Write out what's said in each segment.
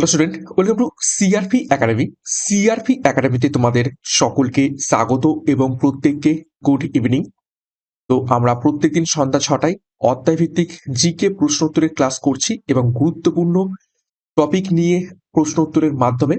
Hello student welcome to CRP academy CRP একাডেমিতে তোমাদের সকলকে স্বাগত এবং প্রত্যেককে গুড ইভিনিং তো আমরা প্রত্যেকদিন সন্ধ্যা ছটায় অধ্যায় ভিত্তিক জিকে প্রশ্ন উত্তরের ক্লাস করছি এবং গুরুত্বপূর্ণ টপিক নিয়ে প্রশ্ন উত্তরের মাধ্যমে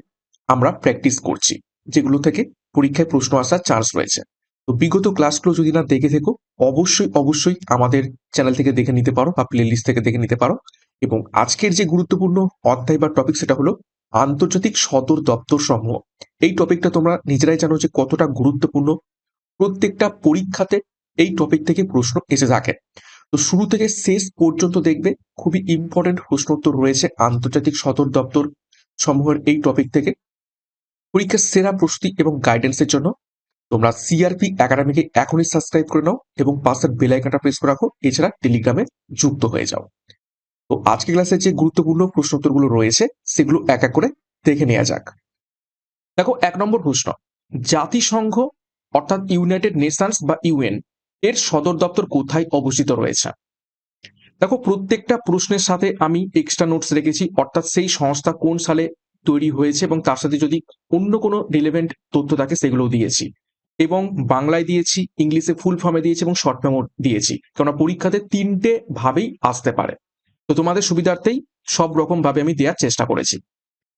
আমরা প্র্যাকটিস করছি, যেগুলো থেকে পরীক্ষায় প্রশ্ন আসার চান্স রয়েছে। তো বিগত ক্লাসগুলো যদি না দেখে থেকো, অবশ্যই অবশ্যই আমাদের চ্যানেল থেকে দেখে নিতে পারো বা প্লে লিস্ট থেকে দেখে নিতে পারো। এবং আজকের যে গুরুত্বপূর্ণ অধ্যায় বা টপিক সেটা হলো আন্তর্জাতিক সদর দপ্তর সমূহ এই টপিকটা তোমরা নিজেরাই জানো যে কতটা গুরুত্বপূর্ণ। প্রত্যেকটা পরীক্ষাতে এই টপিক থেকে প্রশ্ন এসে থাকে। তো শুরু থেকে শেষ পর্যন্ত দেখবে খুবই ইম্পর্টেন্ট প্রশ্ন উত্তর রয়েছে আন্তর্জাতিক সদর দপ্তর সমূহের এই টপিক থেকে। পরীক্ষার সেরা প্রস্তুতি এবং গাইডেন্সের জন্য তোমরা সিআরপি একাডেমিকে এখনই সাবস্ক্রাইব করে নাও এবং পাশের বেল আইকনটা প্রেস করে রাখো। এছাড়া টেলিগ্রামে যুক্ত হয়ে যাও। তো আজকে ক্লাসে যে গুরুত্বপূর্ণ প্রশ্ন উত্তরগুলো রয়েছে, সেগুলো এক এক করে দেখে নেওয়া যাক। দেখো, এক নম্বর প্রশ্ন। জাতিসংঘ, অর্থাৎ ইউনাইটেড নেশনস বা ইউএন এর সদর দপ্তর কোথায় অবস্থিত রয়েছে? দেখো, প্রত্যেকটা প্রশ্নের সাথে আমি এক্সট্রা নোটস রেখেছি, অর্থাৎ সেই সংস্থা কোন সালে তৈরি হয়েছে এবং তার সাথে যদি অন্য কোনো রিলেভেন্ট তথ্য থাকে, সেগুলোও দিয়েছি। এবং বাংলায় দিয়েছি, ইংলিশে ফুল ফর্মে দিয়েছি এবং শর্ট মেমো দিয়েছি। কেননা পরীক্ষাতে তিনটে ভাবেই আসতে পারে। তো তোমাদের সুবিধার্থেই সব রকম ভাবে আমি দেওয়ার চেষ্টা করেছি।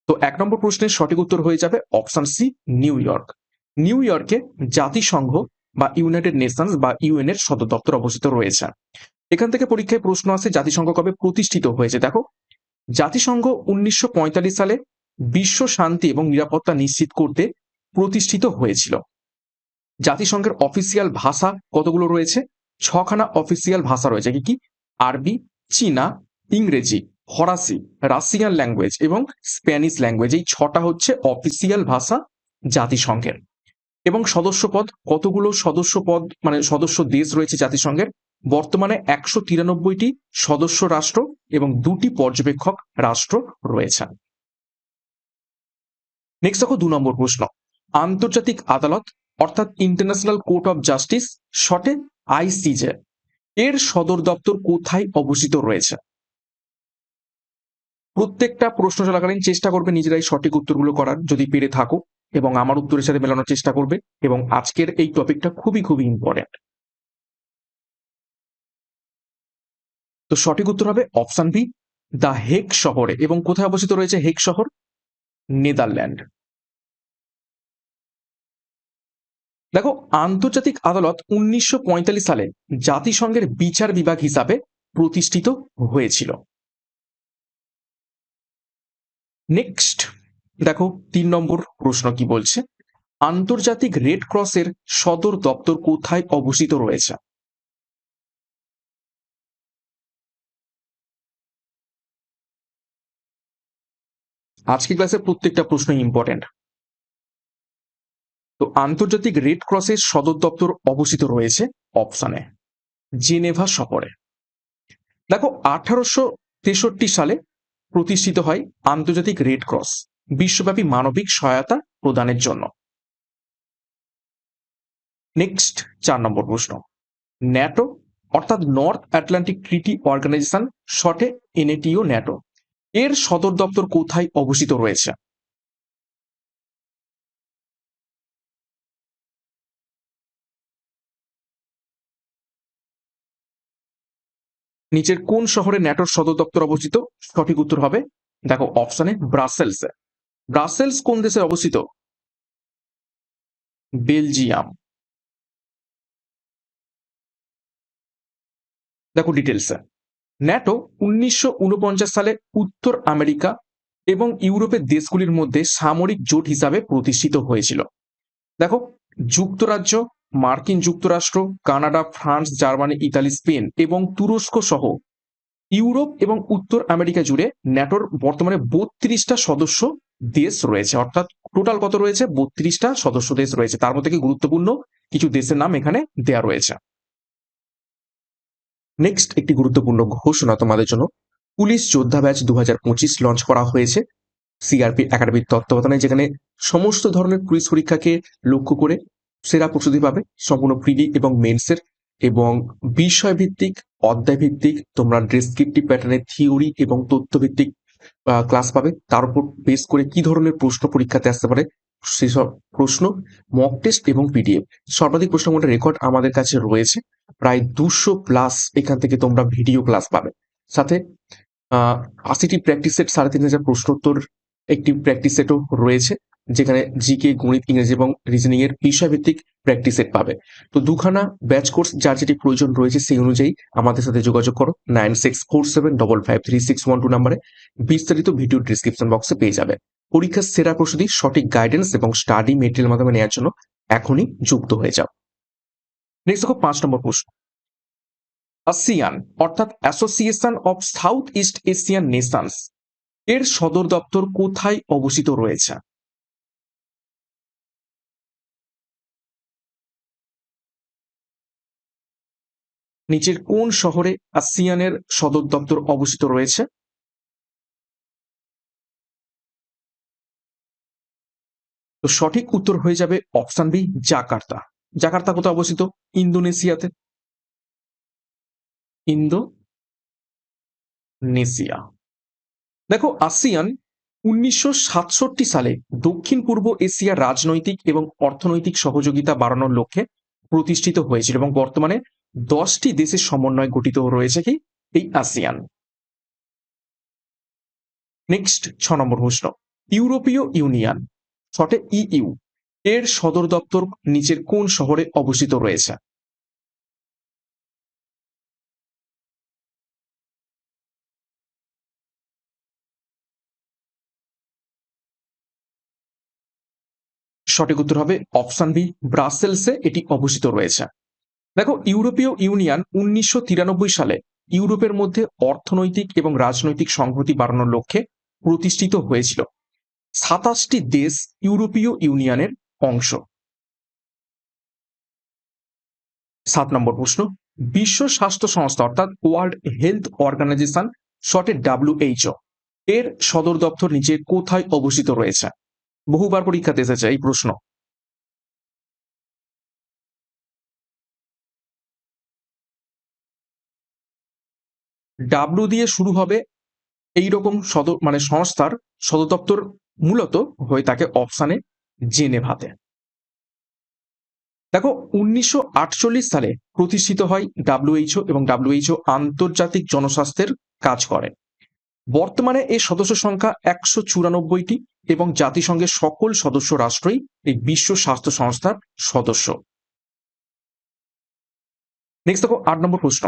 তো এক নম্বর প্রশ্নের সঠিক উত্তর হয়ে যাবে option C, New York. New ইয়র্কে জাতিসংঘ বা ইউনাইটেড নেশনস বা ইউএন এর সদর দপ্তর অবস্থিত রয়েছে। এখান থেকে পরীক্ষায় প্রশ্ন আসে জাতিসংঘ কবে প্রতিষ্ঠিত হয়েছে। দেখো, জাতিসংঘ উনিশশো পঁয়তাল্লিশ সালে বিশ্ব শান্তি এবং নিরাপত্তা নিশ্চিত করতে প্রতিষ্ঠিত হয়েছিল। জাতিসংঘের অফিসিয়াল ভাষা কতগুলো রয়েছে? ছখানা অফিসিয়াল ভাষা রয়েছে। কি কি? আরবি, চীনা ইংরেজি, ফরাসি, রাশিয়ান ল্যাঙ্গুয়েজ এবং স্প্যানিশ ল্যাঙ্গুয়েজ, এই ছটা হচ্ছে অফিসিয়াল ভাষা জাতিসংঘের। এবং সদস্য পদ কতগুলো সদস্য পদ মানে সদস্য দেশ রয়েছে জাতিসংঘের? বর্তমানে একশো তিরানব্বইটি সদস্য রাষ্ট্র এবং দুটি পর্যবেক্ষক রাষ্ট্র রয়েছে। নেক্সট দেখো দু নম্বর প্রশ্ন। আন্তর্জাতিক আদালত, অর্থাৎ ইন্টারন্যাশনাল কোর্ট অফ জাস্টিস শর্টে আইসিজে, এর সদর দপ্তর কোথায় অবস্থিত রয়েছে? প্রত্যেকটা প্রশ্ন চলাকালীন চেষ্টা করবে নিজেরাই সঠিক উত্তরগুলো করার, যদি পেরে থাকো এবং আমার উত্তরের সাথে মেলানোর চেষ্টা করবে এবং আজকের এই টপিকটা খুবই খুবই ইম্পর্টেন্ট তো সঠিক উত্তর হবে অপশন বি, দ্য হেক শহরে এবং কোথায় অবস্থিত রয়েছে হেক শহর? নেদারল্যান্ড। দেখো, আন্তর্জাতিক আদালত উনিশশো পঁয়তাল্লিশ সালে জাতিসংঘের বিচার বিভাগ হিসাবে প্রতিষ্ঠিত হয়েছিল। নেক্সট দেখো তিন নম্বর প্রশ্ন কি বলছে? আন্তর্জাতিক রেড ক্রসের সদর দপ্তর কোথায় অবস্থিত রয়েছে? আজকে ক্লাসের প্রত্যেকটা প্রশ্ন ইম্পর্টেন্ট তো আন্তর্জাতিক রেড ক্রসের সদর দপ্তর অবস্থিত রয়েছে অপশানে, জেনেভা শহরে দেখো আঠারোশো তেষট্টি সালে প্রতিষ্ঠিত হয় আন্তর্জাতিক রেড ক্রস, বিশ্বব্যাপী মানবিক সহায়তা প্রদানের জন্য। নেক্সট চার নম্বর প্রশ্ন। ন্যাটো, অর্থাৎ নর্থ আটলান্টিক ট্রিটি অর্গানাইজেশন শর্টে এনএটিও ন্যাটো। এর সদর দপ্তর কোথায় অবস্থিত রয়েছে? নিচের কোন শহরে ন্যাটোর সদর দপ্তর অবস্থিত? সঠিক উত্তর হবে, দেখো, অপশানে ব্রাসেলসে ব্রাসেলস কোন দেশে অবস্থিত? বেলজিয়াম। দেখো ডিটেলসে ন্যাটো উনিশশো উনপঞ্চাশ সালে উত্তর আমেরিকা এবং ইউরোপের দেশগুলির মধ্যে সামরিক জোট হিসাবে প্রতিষ্ঠিত হয়েছিল। দেখো, যুক্তরাজ্য মার্কিন যুক্তরাষ্ট্র, Canada, France, Germany, Italy, Spain এবং তুরস্ক সহ ইউরোপ এবং উত্তর আমেরিকা জুড়ে ন্যাটোর বর্তমানে বত্রিশটা সদস্য দেশ রয়েছে। অর্থাৎ টোটাল কত রয়েছে? বত্রিশটা সদস্য দেশ রয়েছে। তার মধ্যে গুরুত্বপূর্ণ? কিছু দেশের নাম এখানে দেয়া রয়েছে। নেক্সট একটি গুরুত্বপূর্ণ ঘোষণা তোমাদের জন্য। পুলিশ যোদ্ধা ব্যাচ দু হাজার পঁচিশ লঞ্চ করা হয়েছে। সিআরপি একাডেমির তত্ত্বাবধানে, যেখানে সমস্ত ধরনের পুলিশ পরীক্ষাকে লক্ষ্য করে সেরা প্রস্তুতি পাবে সম্পূর্ণ প্রিডি এবং মেন্সের এবং বিষয় ভিত্তিক অধ্যায় ভিত্তিক তোমরা ডেসক্রিপটিভ প্যাটার্নের থিওরি এবং তথ্য ভিত্তিক ক্লাস পাবে। তার উপর বেস করে কি ধরনের প্রশ্ন পরীক্ষাতে আসতে পারে সেসব প্রশ্ন মক টেস্ট এবং পিডিএফ সর্বাধিক প্রশ্নমূলক রেকর্ড আমাদের কাছে রয়েছে। প্রায় দুশো প্লাস এখান থেকে তোমরা ভিডিও ক্লাস পাবে। সাথে আশিটি প্র্যাকটিস সেট সাড়ে তিন হাজার প্রশ্নোত্তর একটি প্র্যাকটিস সেটও রয়েছে। যেখানে জিকে গণিত ইংরেজি এবং রিজনিং এর বিষয়ভিত্তিক প্র্যাকটিস সেট পাবে। তো দুখানা ব্যাচ কোর্স যার যেটি প্রয়োজন রয়েছে সেই অনুযায়ী আমাদের সাথে যোগাযোগ করো nine six four seven double five three six one two নাম্বারে। বিস্তারিত ভিডিও ডিসক্রিপশন বক্সে পেয়ে যাবে। পরীক্ষার সেরা প্রস্তুতি, সঠিক গাইডেন্স এবং স্টাডি মেটেরিয়াল মাধ্যমে নেওয়ার জন্য এখনই যুক্ত হয়ে যাও। নেক্সট দেখো পাঁচ নম্বর প্রশ্ন। আসিয়ান অর্থাৎ Association of South East Asian Nations এর সদর দপ্তর কোথায় অবস্থিত রয়েছে? নিচের কোন শহরে আসিয়ানের সদর দপ্তর অবস্থিত রয়েছে? তো সঠিক উত্তর হয়ে যাবে অপশন বি, জাকার্তা। জাকার্তা কোথায় অবস্থিত? ইন্দোনেশিয়াতে। ইন্দোনেশিয়া। দেখো, আসিয়ান উনিশশো সাতষট্টি সালে দক্ষিণ পূর্ব এশিয়ার রাজনৈতিক এবং অর্থনৈতিক সহযোগিতা বাড়ানোর লক্ষ্যে প্রতিষ্ঠিত হয়েছিল এবং বর্তমানে দশটি দেশের সমন্বয় গঠিত রয়েছে কি? এই আসিয়ান নেক্সট ছ নম্বর প্রশ্ন। ইউরোপীয় ইউনিয়ন, শর্টে ইইউ, এর সদর দপ্তর নিচের কোন শহরে অবস্থিত রয়েছে? সঠিক উত্তর হবে অপশন বি, ব্রাসেলসে এটি অবস্থিত রয়েছে। দেখো, ইউরোপীয় ইউনিয়ন উনিশশো তিরানব্বই সালে ইউরোপের মধ্যে অর্থনৈতিক এবং রাজনৈতিক সংহতি বাড়ানোর লক্ষ্যে প্রতিষ্ঠিত হয়েছিল। সাতাশটি দেশ ইউরোপীয় ইউনিয়নের অংশ। সাত নম্বর প্রশ্ন, বিশ্ব স্বাস্থ্য সংস্থা অর্থাৎ ওয়ার্ল্ড হেলথ অর্গানাইজেশন শর্টে ডাব্লিউএইচও এর সদর দপ্তর নিচে কোথায় অবস্থিত রয়েছে? বহুবার পরীক্ষাতে এসেছে এই প্রশ্ন। ডাব্লু দিয়ে শুরু হবে এই রকম সদর মানে সংস্থার সদর দপ্তর মূলত হয়ে থাকে অপশানে জেনেভাতে দেখো, উনিশশো আটচল্লিশ সালে প্রতিষ্ঠিত হয় ডাব্লিউএইচও এবং ডাব্লিউএইচও আন্তর্জাতিক জনস্বাস্থ্যের কাজ করে। বর্তমানে এই সদস্য সংখ্যা একশো চুরানব্বইটি এবং জাতিসংঘের সকল সদস্য রাষ্ট্রই এই বিশ্ব স্বাস্থ্য সংস্থার সদস্য। নেক্সট দেখো, আট নম্বর প্রশ্ন।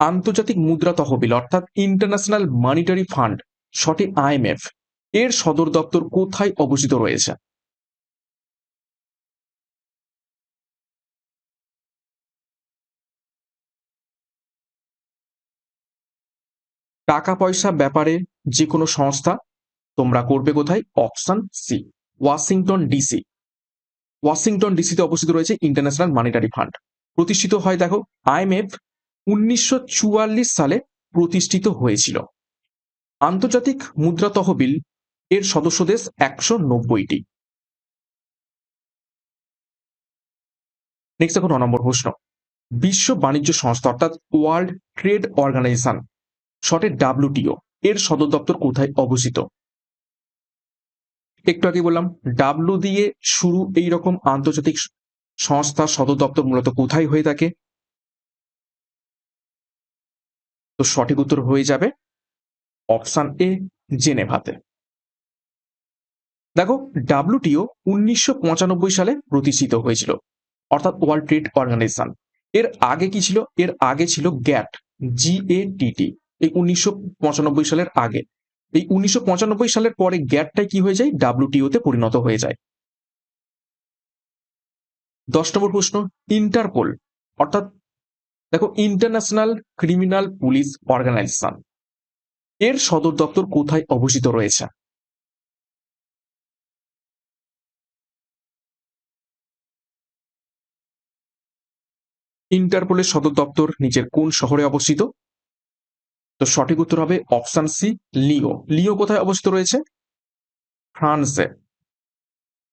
আন্তর্জাতিক মুদ্রা তহবিল, অর্থাৎ ইন্টারন্যাশনাল মানিটারি ফান্ড সঠিক আইএমএফ এর সদর দপ্তর কোথায় অবস্থিত রয়েছে? টাকা পয়সা ব্যাপারে যে কোনো সংস্থা, তোমরা করবে কোথায়? Option C Washington DC. Washington ডিসিতে অবস্থিত রয়েছে ইন্টারন্যাশনাল মানিটারি ফান্ড প্রতিষ্ঠিত হয়, দেখো আইএমএফ উনিশশো চুয়াল্লিশ সালে প্রতিষ্ঠিত হয়েছিল। আন্তর্জাতিক মুদ্রা তহবিল এর সদস্য দেশ একশো নব্বইটি। নেক্সট দেখো ন নম্বর প্রশ্ন। বিশ্ব বাণিজ্য সংস্থা অর্থাৎ ওয়ার্ল্ড ট্রেড অর্গানাইজেশন, শর্টে ডাব্লিউটিও, এর সদর দপ্তর কোথায় অবস্থিত? একটু আগে বললাম ডাব্লু দিয়ে শুরু এই রকম আন্তর্জাতিক সংস্থা সদর দপ্তর মূলত কোথায় হয়ে থাকে? তো সঠিক উত্তর হয়ে যাবে অপশান এ, জেনেভাতে। দেখো ডাব্লুটিও উনিশশো সালে প্রতিষ্ঠিত হয়েছিল, অর্থাৎ ওয়ার্ল্ড ট্রেড অর্গানাইজেশন। এর আগে কি ছিল? এর আগে ছিল গ্যাট জি এ জিএটিটি এই উনিশশো পঁচানব্বই সালের আগে। এই উনিশশো পঁচানব্বই সালের পরে গ্যাটটাই কি হয়ে যায়? ডাব্লুটিওতে পরিণত হয়ে যায়। দশ নম্বর প্রশ্ন, ইন্টারপোল, অর্থাৎ দেখো ইন্টারন্যাশনাল ক্রিমিনাল পুলিশ অর্গানাইজেশন এর সদর দপ্তর কোথায় অবস্থিত রয়েছে? ইন্টারপোলের সদর দপ্তর নিচের কোন শহরে অবস্থিত? তো সঠিক উত্তর হবে অপশন সি লিও লিও কোথায় অবস্থিত রয়েছে? ফ্রান্সে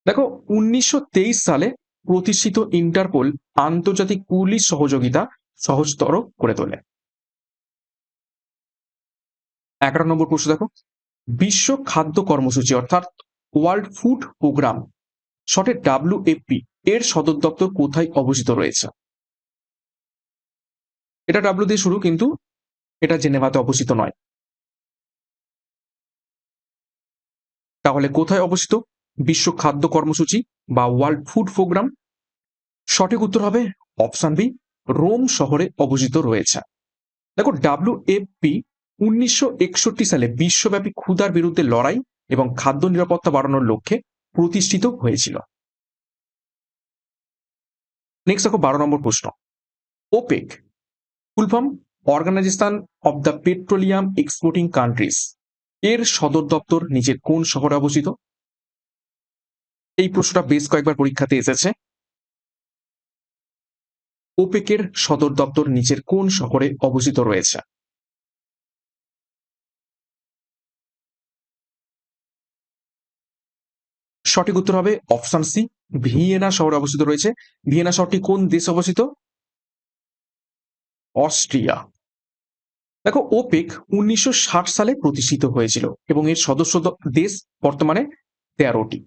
দেখো, উনিশশো তেইশ সালে প্রতিষ্ঠিত ইন্টারপোল আন্তর্জাতিক পুলিশ সহযোগিতা সহজতর করে তোলে। এগারো নম্বর প্রশ্ন দেখো। বিশ্ব খাদ্য কর্মসূচি অর্থাৎ ওয়ার্ল্ড ফুড প্রোগ্রাম শর্টে ডাব্লিউএফপি এর সদর দপ্তর কোথায় অবস্থিত রয়েছে? এটা ডাব্লিউ দিয়ে শুরু, কিন্তু এটা জেনেভাতে অবস্থিত নয়। তাহলে কোথায় অবস্থিত? বিশ্ব খাদ্য কর্মসূচি বা ওয়ার্ল্ড ফুড প্রোগ্রাম? সঠিক উত্তর হবে অপশন বি রোম শহরে অবস্থিত রয়েছে। দেখো ডাব্লিউএফপি উনিশশো একষট্টি সালে বিশ্বব্যাপী ক্ষুধার বিরুদ্ধে লড়াই এবং খাদ্য নিরাপত্তা বাড়ানোর লক্ষ্যে প্রতিষ্ঠিত হয়েছিল। নেক্সট দেখো, বারো নম্বর প্রশ্ন। OPEC full form Organization of the Petroleum Exporting Countries এর সদর দপ্তর নিচের কোন শহরে অবস্থিত? এই প্রশ্নটা বেশ কয়েকবার পরীক্ষাতে এসেছে। ওপেকের সদর দপ্তর নিচের কোন শহরে অবস্থিত রয়েছে? সঠিক উত্তর হবে অপশন সি, ভিয়েনা শহরে অবস্থিত রয়েছে। ভিয়েনা শহরটি কোন দেশে অবস্থিত? অস্ট্রিয়া। দেখো, ওপেক উনিশশো ষাট সালে প্রতিষ্ঠিত হয়েছিল এবং এর সদস্য দেশ বর্তমানে তেরোটি।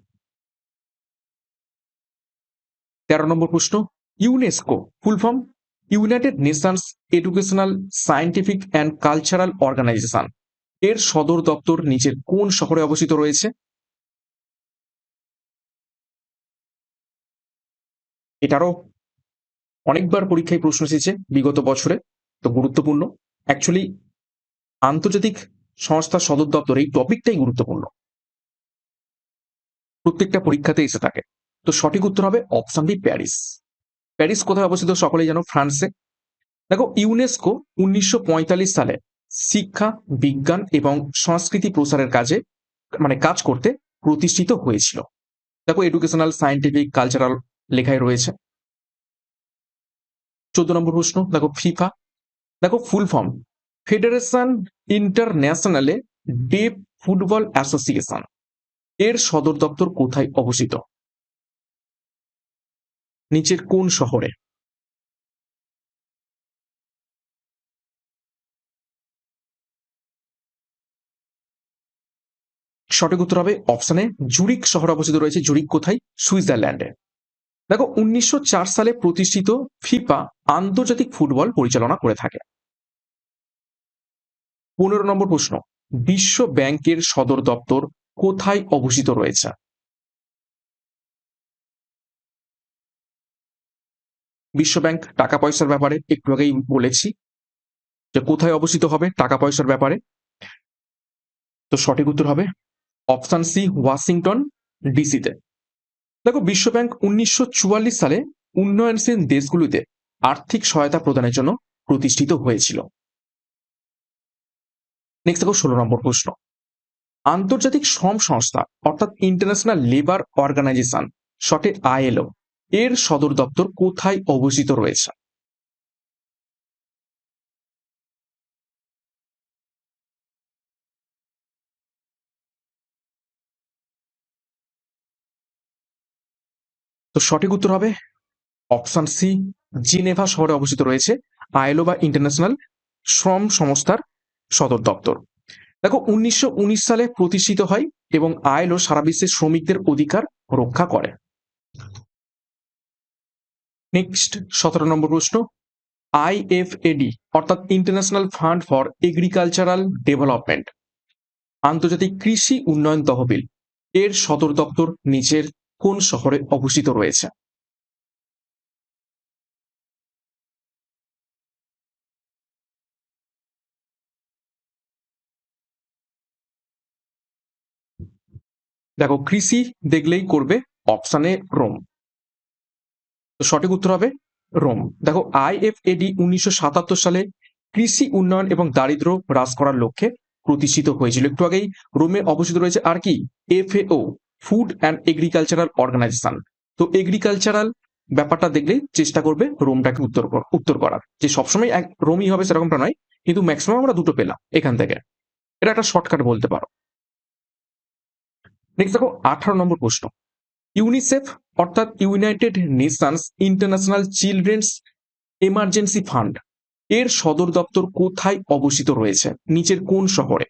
তেরো নম্বর প্রশ্ন UNESCO full form United Nations Educational Scientific and Cultural Organization এর সদর দপ্তর নিচের কোন শহরে অবস্থিত রয়েছে? এটারও অনেকবার পরীক্ষায় প্রশ্ন এসেছে বিগত বছরে, তো গুরুত্বপূর্ণ। অ্যাকচুয়ালি আন্তর্জাতিক সংস্থার সদর দপ্তর এই টপিকটাই গুরুত্বপূর্ণ। প্রত্যেকটা পরীক্ষাতে এসে থাকে। তো সঠিক উত্তর হবে অপশন বি, প্যারিস। প্যারিস কোথায় অবস্থিত সকলেই জানো? ফ্রান্সে। দেখো, ইউনেস্কো উনিশশো পঁয়তাল্লিশ সালে শিক্ষা, বিজ্ঞান এবং সংস্কৃতি প্রসারের কাজে মানে কাজ করতে প্রতিষ্ঠিত হয়েছিল। দেখো এডুকেশনাল সায়েন্টিফিক কালচারাল লেখায় রয়েছে। চোদ্দ নম্বর প্রশ্ন, দেখো, ফিফা। দেখো full form Federation Internationale de Football Association, এর সদর দপ্তর কোথায় অবস্থিত? নিচের কোন শহরে? সঠিক উত্তর হবে অপশানে জুরিক শহর অবস্থিত রয়েছে। জুরিক কোথায়? সুইজারল্যান্ডে। দেখো, উনিশশো চার সালে প্রতিষ্ঠিত ফিফা আন্তর্জাতিক ফুটবল পরিচালনা করে থাকে। পনেরো নম্বর প্রশ্ন, বিশ্ব ব্যাংকের সদর দপ্তর কোথায় অবস্থিত রয়েছে? বিশ্ব ব্যাংক টাকা পয়সার ব্যাপারে একটু আগেই বলেছি যে কোথায় অবস্থিত হবে টাকা পয়সার ব্যাপারে। তো সঠিক উত্তর হবে অপশন সি, ওয়াশিংটন, ডিসিতে। দেখো, বিশ্বব্যাংক উনিশশো চুয়াল্লিশ সালে উন্নয়নশীল দেশগুলিতে আর্থিক সহায়তা প্রদানের জন্য প্রতিষ্ঠিত হয়েছিল। নেক্সট দেখো, ষোলো নম্বর প্রশ্ন। আন্তর্জাতিক শ্রম সংস্থা, অর্থাৎ ইন্টারন্যাশনাল লেবার অর্গানাইজেশন শর্টে আইএলও এর সদর দপ্তর কোথায় অবস্থিত রয়েছে? তো সঠিক উত্তর হবে অপশন সি, জিনেভা শহরে অবস্থিত রয়েছে আইএলও বা ইন্টারন্যাশনাল শ্রম সংস্থার সদর দপ্তর। দেখো, উনিশশো উনিশ সালে প্রতিষ্ঠিত হয় এবং আইএলও সারা বিশ্বে শ্রমিকদের অধিকার রক্ষা করে। নেক্সট সতেরো নম্বর প্রশ্ন। আইএফএডি অর্থাৎ International Fund for Agricultural Development আন্তর্জাতিক কৃষি উন্নয়ন তহবিল, এর সদর দপ্তর নিচের কোন শহরে অবস্থিত রয়েছে? দেখো, কৃষি দেখলেই করবে অপশানে রোম তো সঠিক উত্তর হবে রোম। দেখো আইএফএডি উনিশশো সাতাত্তর সালে কৃষি উন্নয়ন এবং দারিদ্র হ্রাস করার লক্ষ্যে প্রতিষ্ঠিত হয়েছিল। একটু আগেই রোমে অবস্থিত রয়েছে আর কি? FAO Food and Agricultural Organization তো এগ্রিকালচারাল ব্যাপারটা দেখলে চেষ্টা করবে রোমটাকে উত্তর উত্তর করার। যে সবসময় এক রোমই হবে সেরকমটা নয়, কিন্তু ম্যাক্সিমাম আমরা দুটো পেলাম এখান থেকে। এটা একটা শর্টকাট বলতে পারো। নেক্সট দেখো, আঠারো নম্বর প্রশ্ন। ইউনিসেফ অর্থাৎ United Nations International Children's Emergency Fund. এর সদর দপ্তর কোথায় অবস্থিত রয়েছে? নিচের কোন শহরে?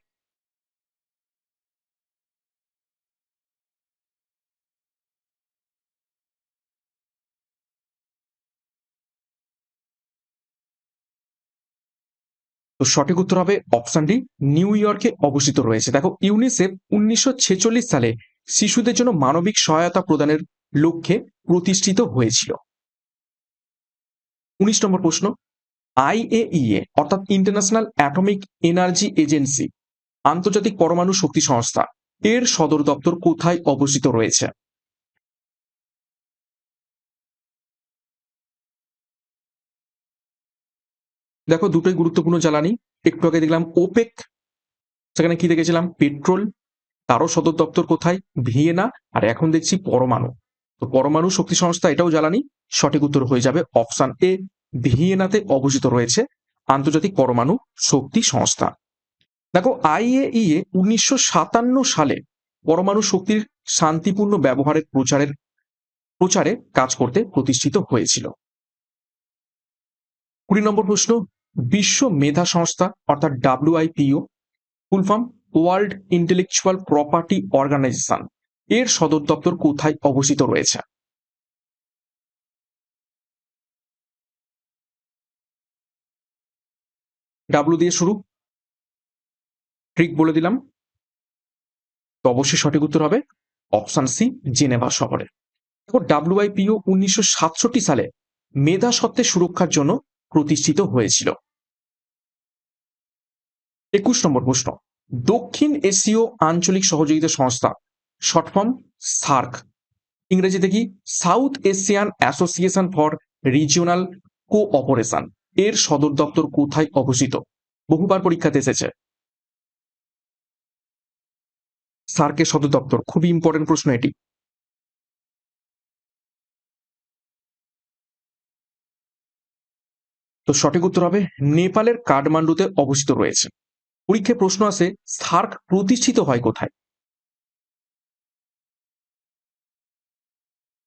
তো সঠিক উত্তর হবে অপশনটি নিউ ইয়র্কে অবস্থিত রয়েছে। দেখো, ইউনিসেফ উনিশশো ছেচল্লিশ সালে শিশুদের জন্য মানবিক সহায়তা প্রদানের লক্ষ্যে প্রতিষ্ঠিত হয়েছিল। উনিশ নম্বর প্রশ্ন। আইএইএ, অর্থাৎ ইন্টারন্যাশনাল অ্যাটমিক এনার্জি এজেন্সি আন্তর্জাতিক পরমাণু শক্তি সংস্থা, এর সদর দপ্তর কোথায় অবস্থিত রয়েছে? দেখো, দুটোই গুরুত্বপূর্ণ জ্বালানি। একটু আগে দেখলাম ওপেক, সেখানে কি দেখেছিলাম? পেট্রোল, তারও সদর দপ্তর কোথায়? ভিয়েনা, আর এখন দেখছি পরমাণু। তো পরমাণু শক্তি সংস্থা এটাও জ্বালানি। সঠিক উত্তর হয়ে যাবে অপশন এ, ভিয়েনাতে অবস্থিত রয়েছে আন্তর্জাতিক পরমাণু শক্তি সংস্থা। দেখো, আইএইএ উনিশশো সাতান্ন সালে পরমাণু শক্তির শান্তিপূর্ণ ব্যবহারের প্রচারের, প্রচারে কাজ করতে প্রতিষ্ঠিত হয়েছিল। কুড়ি নম্বর প্রশ্ন, বিশ্ব মেধা সংস্থা অর্থাৎ WIPO, full form, World Intellectual Property Organization. এর সদর দপ্তর কোথায় অবস্থিত রয়েছে? ডাব্লু দিয়ে শুরু। ট্রিক বলে দিলাম। তো অবশ্যই সঠিক উত্তর হবে অপশন সি, জেনেভা শহরে। দেখো ডাব্লিউআইপিও উনিশশো সালে মেধা সত্ত্বের সুরক্ষার জন্য প্রতিষ্ঠিত হয়েছিল। একুশ নম্বর প্রশ্ন। দক্ষিণ এশীয় আঞ্চলিক সহযোগিতা সংস্থা শর্ট ফর্ম সার্ক ইংরেজিতে কি? South Asian Association for Regional Cooperation এর সদর দপ্তর কোথায় অবস্থিত? বহুবার পরীক্ষাতে এসেছে। সার্কের সদর দপ্তর, খুবই ইম্পর্টেন্ট প্রশ্ন এটি। তো সঠিক উত্তর হবে, নেপালের কাঠমান্ডুতে অবস্থিত রয়েছে। পরীক্ষায় প্রশ্ন আছে সার্ক প্রতিষ্ঠিত হয় কোথায়?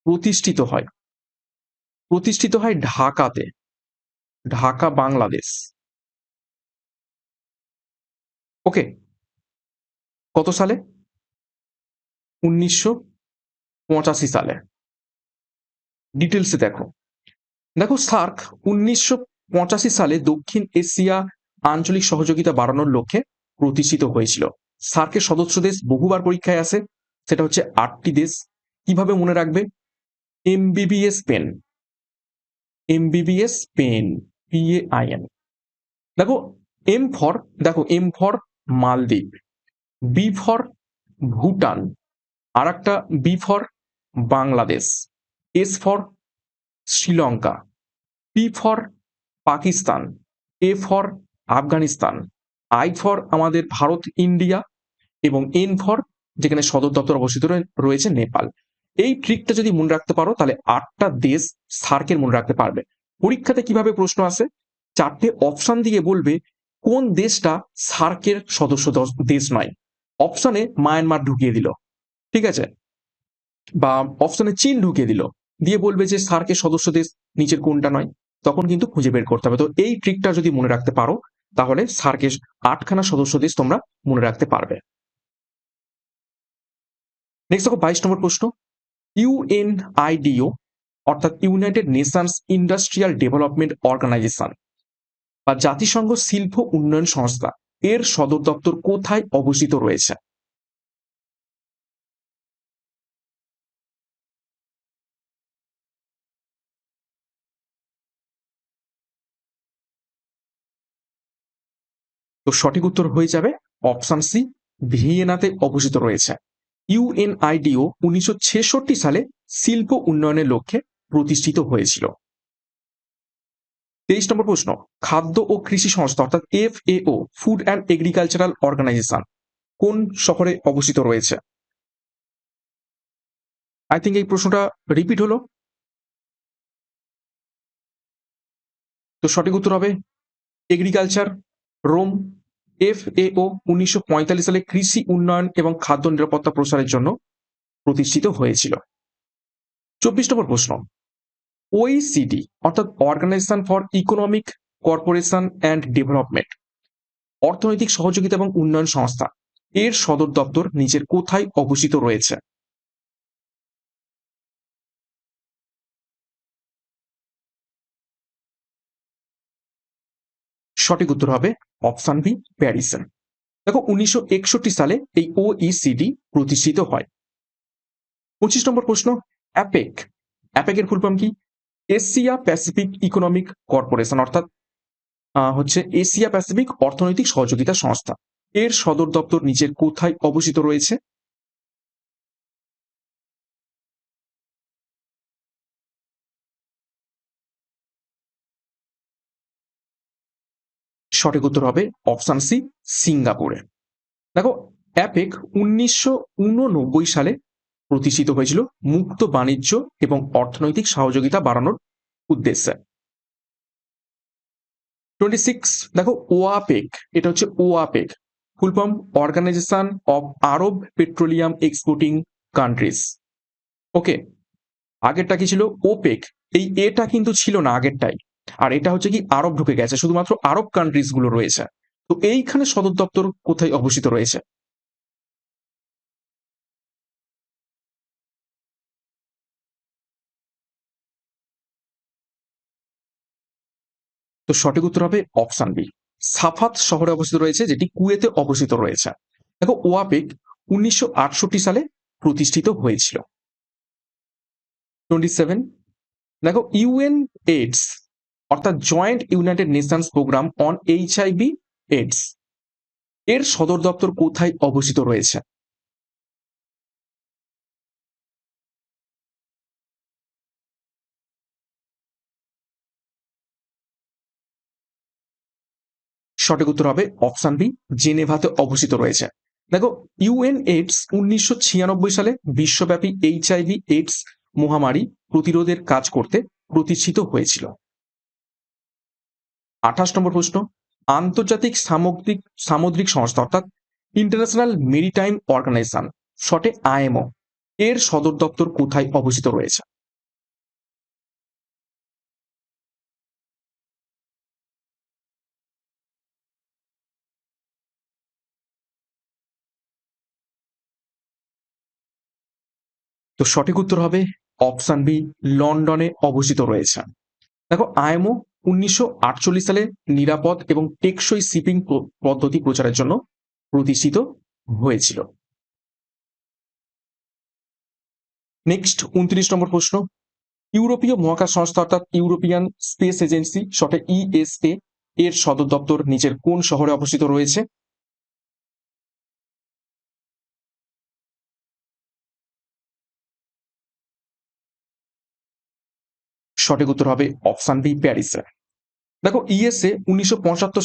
প্রতিষ্ঠিত হয়। প্রতিষ্ঠিত হয় ঢাকাতে। ঢাকা, বাংলাদেশ। ওকে, কত সালে? উনিশশো পঁচাশি সালে। ডিটেলসে দেখো। দেখো, সার্ক উনিশশো পঁচাশি সালে দক্ষিণ এশিয়া আঞ্চলিক সহযোগিতা বাড়ানোর লক্ষ্যে প্রতিষ্ঠিত হয়েছিল। সার্কের সদস্য দেশ বহুবার পরীক্ষায় আসে সেটা হচ্ছে আটটি দেশ। কীভাবে মনে রাখবে? MBBS pen MBBS pen PA IN দেখো এম ফর দেখো M for Maldives B for Bhutan আর একটা B for Bangladesh S for Sri Lanka P for Pakistan A for Afghanistan I for আমাদের ভারত, ইন্ডিয়া এবং এন ফর যেখানে সদর দপ্তর অবস্থিত রয়েছে নেপাল। এই ট্রিকটা যদি মনে রাখতে পারো, তাহলে আটটা দেশ সার্কের মনে রাখতে পারবে। পরীক্ষাতে কীভাবে প্রশ্ন আসে? চারটে অপশন দিয়ে বলবে, কোন দেশটা সার্কের সদস্য দেশ নয়? অপশনে মায়ানমার ঢুকিয়ে দিল। ঠিক আছে? বা অপশনে চীন ঢুকিয়ে দিল। দিয়ে বলবে যে সার্কের সদস্য দেশ নিচের কোনটা নয়? তখন কিন্তু খুঁজে বের করতে হবে। তো এই ট্রিকটা যদি মনে রাখতে পারো, তাহলে সার্কের আটখানা সদস্য দেশ তোমরা মনে রাখতে পারবে। নেক্সট দেখো বাইশ নম্বর প্রশ্ন। ইউএনআইডিও, অর্থাৎ United Nations Industrial Development Organization বা জাতিসংঘ শিল্প উন্নয়ন সংস্থা, এর সদর দপ্তর কোথায় অবস্থিত রয়েছে? তো সঠিক উত্তর হয়ে যাবে অপশন সি, ভিয়েনাতে অবস্থিত রয়েছে। ইউএনআইডিও উনিশশো সালে শিল্প উন্নয়নের লক্ষ্যে প্রতিষ্ঠিত হয়েছিল। তেইশ নম্বর প্রশ্ন, খাদ্য ও কৃষি সংস্থা অর্থাৎ F O Food and Agricultural Organization কোন শহরে অবস্থিত রয়েছে? আই থিঙ্ক এই প্রশ্নটা রিপিট হলো। তো সঠিক উত্তর হবে agriculture Rome F A O উনিশশো সালে কৃষি উন্নয়ন এবং খাদ্য নিরাপত্তা প্রসারের জন্য প্রতিষ্ঠিত হয়েছিল। চব্বিশ নম্বর প্রশ্ন। ওইসিডি অর্থাৎ Organization for Economic Corporation and Development অর্থনৈতিক সহযোগিতা এবং উন্নয়ন সংস্থা, এর সদর দপ্তর নিজের কোথায় অবস্থিত রয়েছে? সঠিক উত্তর হবে অপশান বি প্যারিসন দেখো, উনিশশো একষট্টি সালে এই ওইসিডি প্রতিষ্ঠিত হয়। পঁচিশ নম্বর প্রশ্ন অ্যাপেক অ্যাপেকের ফুল ফর্ম কি? এশিয়া প্যাসিফিক ইকোনমিক কর্পোরেশন অর্থাৎ হচ্ছে এশিয়া প্যাসিফিক অর্থনৈতিক সহযোগিতা সংস্থা। এর সদর দপ্তর নিচের কোথায় অবস্থিত রয়েছে? সঠিক উত্তর হবে অপশান সি, সিঙ্গাপুরে। দেখো, অ্যাপেক উনিশশো উন নব্বই সালে প্রতিষ্ঠিত হয়েছিল মুক্ত বাণিজ্য এবং অর্থনৈতিক সহযোগিতা বাড়ানোর উদ্দেশ্যে। টোয়েন্টি সিক্স দেখো, ওয়াপেক, এটা হচ্ছে OAPEC full form Organization of Arab Petroleum Exporting Countries okay আগেরটা কি ছিল? ওপেক, এই এটা কিন্তু ছিল না আগেরটাই। আর এটা হচ্ছে কি আরব ঢুকে গেছে, শুধুমাত্র আরব কান্ট্রিজগুলো রয়েছে। তো এইখানে সদর দপ্তর কোথায় অবস্থিত রয়েছে? তো সঠিক উত্তর হবে অপশান বি। সাফাত শহরে অবস্থিত রয়েছে, যেটি কুয়েতে অবস্থিত রয়েছে। দেখো, ওয়াপেক উনিশশো আটষট্টি সালে প্রতিষ্ঠিত হয়েছিল। Twenty seven. দেখো, ইউএন এইডস অর্থাৎ Joint United Nations Programme on H IV AIDS. এর সদর দপ্তর কোথায় অবস্থিত রয়েছে? সঠিক উত্তর হবে অপশান বি, জেনেভাতে অবস্থিত রয়েছে। দেখো, ইউএন এইডস উনিশশো ছিয়ানব্বই সালে বিশ্বব্যাপী এইচআইভি এইডস মহামারী প্রতিরোধের কাজ করতে প্রতিষ্ঠিত হয়েছিল। আঠাশ নম্বর প্রশ্ন, আন্তর্জাতিক সামগ্রিক, সামুদ্রিক সংস্থা, অর্থাৎ ইন্টারন্যাশনাল মেরিটাইম অর্গানাইজেশন শটে আইএমও, এর সদর দপ্তর কোথায় অবস্থিত রয়েছে? তো সঠিক উত্তর হবে, অপশান বি, লন্ডনে অবস্থিত রয়েছে। দেখো, আইএমও উনিশশো আটচল্লিশ সালে নিরাপদ এবং টেকসই শিপিং পদ্ধতি প্রচারের জন্য প্রতিষ্ঠিত হয়েছিল। নেক্সট উনত্রিশ নম্বর প্রশ্ন। ইউরোপীয় মহাকাশ সংস্থা অর্থাৎ ইউরোপিয়ান স্পেস এজেন্সি শর্টে ইএসএ এর সদর দপ্তর নিচের কোন শহরে অবস্থিত রয়েছে? সঠিক উত্তর হবে অপশান বি প্যারিসে। দেখো, ইএসএ উনিশশো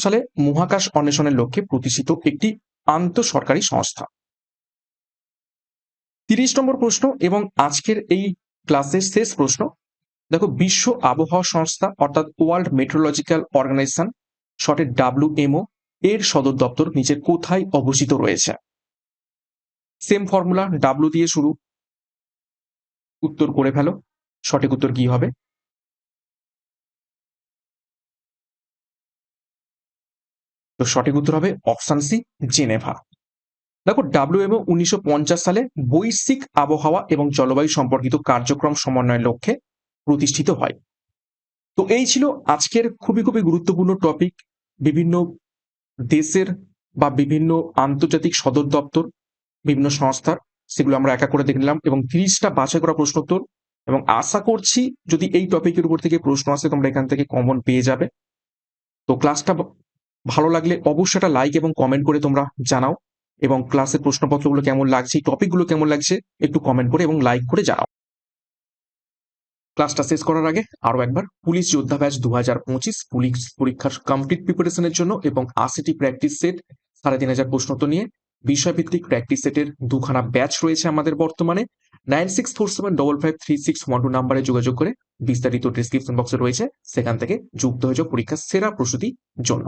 সালে মহাকাশ অন্বেষণের লক্ষ্যে প্রতিষ্ঠিত একটি আন্তঃসরকারি সংস্থা। তিরিশ নম্বর প্রশ্ন এবং আজকের এই ক্লাসের শেষ প্রশ্ন। দেখো, বিশ্ব আবহাওয়া সংস্থা অর্থাৎ ওয়ার্ল্ড মেট্রোলজিক্যাল অর্গানাইজেশন শর্টে ডাব্লিউএমও এর সদর দপ্তর নিচের কোথায় অবস্থিত রয়েছে? সেম ফর্মুলা ডাব্লু দিয়ে শুরু। উত্তর করে ফেলো, সঠিক উত্তর কি হবে? তো সঠিক উত্তর হবে অপশান সি, জেনেভা। দেখো ডাব্লিউ ডাব্লিউএমও উনিশশো সালে বৈশ্বিক আবহাওয়া এবং জলবায়ু সম্পর্কিত কার্যক্রম সমন্বয়ের লক্ষ্যে প্রতিষ্ঠিত হয়। তো এই ছিল আজকের খুবই খুবই গুরুত্বপূর্ণ টপিক। বিভিন্ন দেশের বা বিভিন্ন আন্তর্জাতিক সদর দপ্তর, বিভিন্ন সংস্থার সেগুলো আমরা একা করে দেখে নিলাম এবং তিরিশটা বাছাই করা প্রশ্নোত্তর এবং আশা করছি যদি এই টপিকের উপর থেকে প্রশ্ন আসে, তোমরা এখান থেকে কমন পেয়ে যাবে। তো ক্লাসটা ভালো লাগলে অবশ্যই একটা লাইক এবং কমেন্ট করে তোমরা জানাও। এবং ক্লাসের প্রশ্নপত্রগুলো কেমন লাগছে টপিকগুলো কেমন লাগছে, একটু কমেন্ট করে এবং লাইক করে জানাও। ক্লাসটা শেষ করার আগে আরও একবার পুলিশ যোদ্ধা ব্যাচ দু হাজার পঁচিশ পুলিশ পরীক্ষার কমপ্লিট প্রিপারেশনের জন্য এবং আশিটি প্র্যাকটিস সেট সাড়ে তিন হাজার প্রশ্ন তো নিয়ে বিষয়ভিত্তিক প্র্যাকটিস সেটের দুখানা ব্যাচ রয়েছে আমাদের বর্তমানে। Nine six four seven double five three six one two নাম্বারে যোগাযোগ করে বিস্তারিত ডিসক্রিপশন বক্সে রয়েছে। সেখান থেকে যুক্ত হয়ে যাও পরীক্ষার সেরা প্রস্তুতির জন্য।